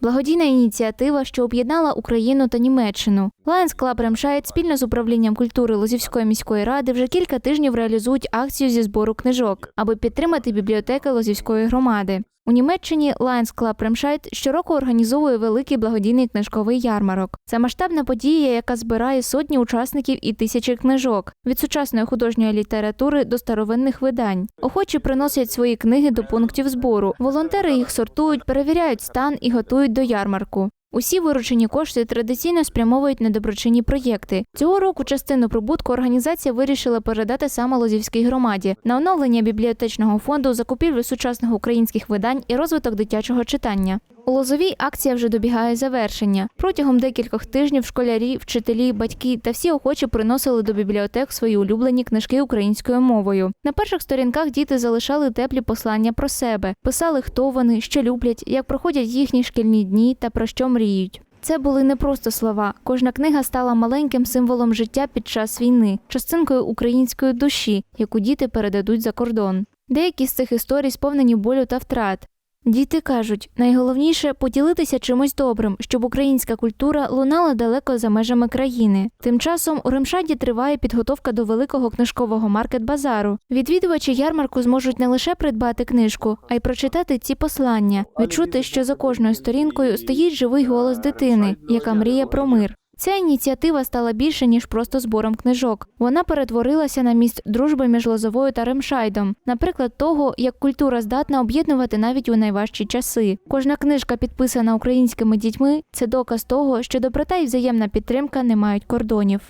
Благодійна ініціатива, що об'єднала Україну та Німеччину. Lions Club Ремшайт спільно з управлінням культури Лозівської міської ради вже кілька тижнів реалізують акцію зі збору книжок, аби підтримати бібліотеки Лозівської громади. У Німеччині Lions Club Ремшайт щороку організовує великий благодійний книжковий ярмарок. Це масштабна подія, яка збирає сотні учасників і тисячі книжок від сучасної художньої літератури до старовинних видань. Охочі приносять свої книги до пунктів збору. Волонтери їх сортують, перевіряють стан і готують до ярмарку. Усі виручені кошти традиційно спрямовують на доброчинні проєкти. Цього року частину прибутку організація вирішила передати саме Лозівській громаді на оновлення бібліотечного фонду, закупівлю сучасних українських видань і розвиток дитячого читання. У Лозовій акція вже добігає завершення. Протягом декількох тижнів школярі, вчителі, батьки та всі охочі приносили до бібліотек свої улюблені книжки українською мовою. На перших сторінках діти залишали теплі послання про себе, писали, хто вони, що люблять, як проходять їхні шкільні дні та про що мріють. Це були не просто слова. Кожна книга стала маленьким символом життя під час війни, частинкою української душі, яку діти передадуть за кордон. Деякі з цих історій сповнені болю та втрат. Діти кажуть, найголовніше поділитися чимось добрим, щоб українська культура лунала далеко за межами країни. Тим часом у Ремшаді триває підготовка до великого книжкового маркет-базару. Відвідувачі ярмарку зможуть не лише придбати книжку, а й прочитати ці послання, відчути, що за кожною сторінкою стоїть живий голос дитини, яка мріє про мир. Ця ініціатива стала більше ніж просто збором книжок. Вона перетворилася на міст дружби між Лозовою та Ремшайдом, наприклад, того, як культура здатна об'єднувати навіть у найважчі часи. Кожна книжка, підписана українськими дітьми, це доказ того, що доброта і взаємна підтримка не мають кордонів.